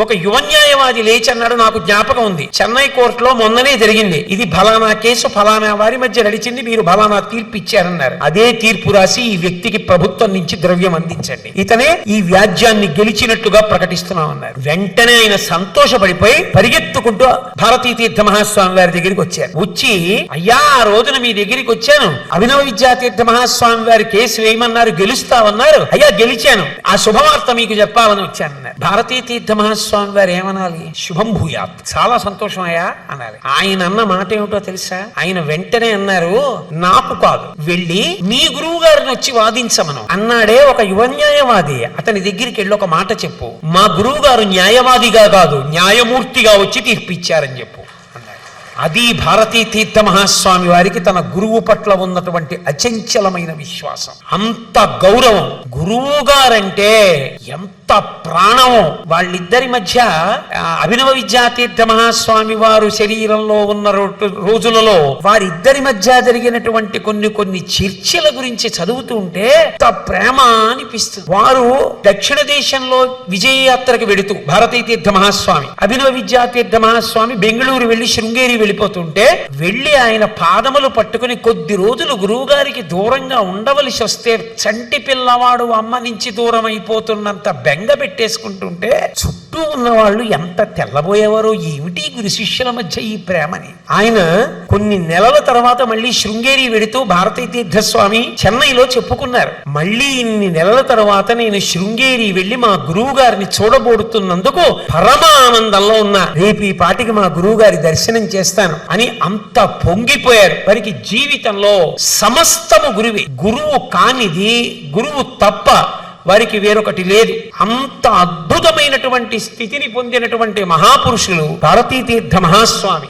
ఒక యువన్యాయవాది లేచి అన్నాడు నాకు జ్ఞాపకం ఉంది. చెన్నై కోర్టులో మొన్ననే జరిగింది. ఇది ఫలానా కేసు ఫలానా వారి మధ్య నడిచింది మీరు ఫలానా తీర్పు ఇచ్చారన్నారు. అదే తీర్పు రాసి ఈ వ్యక్తికి ప్రభుత్వం నుంచి ద్రవ్యం అందించండి. ఇతనే ఈ వ్యాజ్యాన్ని గెలిచినట్లుగా ప్రకటిస్తున్నామన్నారు. వెంటనే ఆయన సంతోషపడిపోయి పరిగెత్తుకుంటూ భారతీ తీర్థ మహాస్వామి వారి దగ్గరికి వచ్చారు. వచ్చి అయ్యా ఆ రోజున మీ దగ్గరికి వచ్చాను. అభినవ విద్యా తీర్థ మహాస్వామి వారి కేసు వేయమన్నారు గెలుస్తామన్నారు. అయ్యా గెలిచాను. ఆ శుభవార్త మీకు చెప్పాలని వచ్చానన్నారు. భారతీ తీర్థ మహాస్వామి వారు ఏమనాలి? శుభం భూయాత్. చాలా సంతోషం అయ్యా అనాలి. ఆయన అన్న మాట ఏమిటో తెలుసా? ఆయన వెంటనే అన్నారు నాకు కాదు. వెళ్ళి నీ గురువు గారిని వచ్చి వాదించమను. అన్నాడే ఒక యువ న్యాయవాది. అతని దగ్గరికి వెళ్ళి ఒక మాట చెప్పు. మా గురువు గారు న్యాయవాదిగా కాదు న్యాయమూర్తిగా వచ్చి తీర్పిచ్చారని చెప్పు. అది భారతీ తీర్థ మహాస్వామి వారికి తన గురువు పట్ల ఉన్నటువంటి అచంచలమైన విశ్వాసం. అంత గౌరవం. గురువు గారంటే ఎంత ప్రాణమో. వాళ్ళిద్దరి మధ్య అభినవ విద్యాతీర్థ మహాస్వామి వారు శరీరంలో ఉన్న రో- రోజులలో వారిద్దరి మధ్య జరిగినటువంటి కొన్ని కొన్ని చర్చల గురించి చదువుతూ ఉంటే ఎంత ప్రేమ అనిపిస్తుంది. వారు దక్షిణ దేశంలో విజయయాత్రకు వెడుతూ భారతీ తీర్థ మహాస్వామి అభినవ విద్యాతీర్థ మహాస్వామి బెంగళూరు వెళ్ళి శృంగేరి వెళ్ళిపోతుంటే వెళ్ళి ఆయన పాదములు పట్టుకుని కొద్ది రోజులు గురువు గారికి దూరంగా ఉండవలసి వస్తే చంటి పిల్లవాడు అమ్మ నుంచి దూరం అయిపోతున్నంత బెంగ పెట్టేసుకుంటుంటే చుట్టూ ఉన్న వాళ్ళు ఎంత తెల్లబోయేవారో ఏమిటి గురు శిష్యుల మధ్య ఈ ప్రేమని? ఆయన కొన్ని నెలల తర్వాత మళ్ళీ శృంగేరి వెడుతూ భారతీ తీర్థస్వామి చెన్నైలో చెప్పుకున్నారు. మళ్ళీ ఇన్ని నెలల తర్వాత నేను శృంగేరి వెళ్ళి మా గురువు గారిని చూడబోడుతున్నందుకు పరమానందంలో ఉన్న. రేపు ఈ పాటికి మా గురువు గారి దర్శనం చేస్తాను అని అంత పొంగిపోయారు. వారికి జీవితంలో సమస్తము గురువే. గురువు కానిది గురువు తప్ప వారికి వేరొకటి లేదు. అంత అద్భుతమైనటువంటి స్థితిని పొందినటువంటి మహాపురుషులు భారతీ తీర్థ మహాస్వామి.